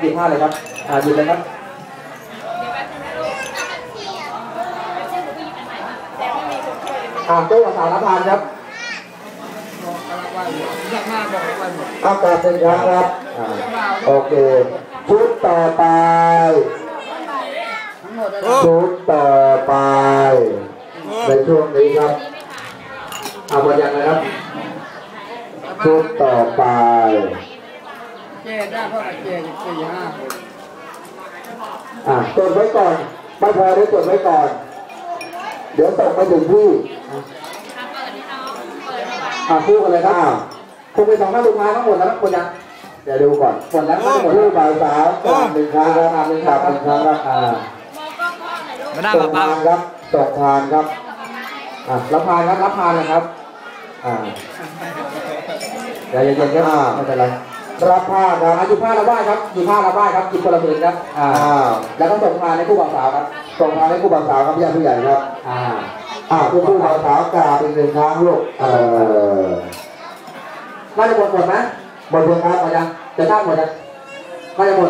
หยิบผ้าเลยครับอ่าหยิบเลยครับอ่าตู้กับสารับพานครับอากาศเป็นครั้งครับโอเค ชุดต่อไป ชุดต่อไป ในช่วงนี้ครับอาหมดยังนะครับ ชุดต่อไป จ๊ได้เพราะเจ๊สี่ห้าคนอ่าจดไว้ก่อนไม่พอได้จดไว้ก่อน เดี๋ยวส่งไปถึงที่อ่าคู่กันเลยครับคู่ไปสองท่านลูกค้าทั้งหมดแล้วครับหมดยังเดี๋ยวดูก่อนหมดแล้วครับหมดผู้แล้วบ่าวสาวกลับหนึ่งครั้งครับอ่าหนึ่งกครัลับบหนึ่งครั้งครับอ่ามาหน้าส่งเปล่าทานครับส่งทานครับอ่ารับพานครับรับพานนะครับอ่าเดี๋ยวเย็นๆครับอ่าไม่เป็นไร รับผ้าคอ่ารับหยิบผ้าละไหว้ครับหยิบผ้าละไหว้ครับหยิบคนละผืนครับอ่าอ่าแล้วก็ส่งพานให้ผู้บ่าวสาวครับส่งทานให้ผู้บ่าวสาวครับญาติผู้ใหญ่ครับอ่าอ่าผู้ผู้บ่าวสาวกราบอีกหนึ่งครั้งลูกเออน่าจะหมดหมดไหมหมดยังครับหมดยังจะท่าหมดยังน่าจะหมด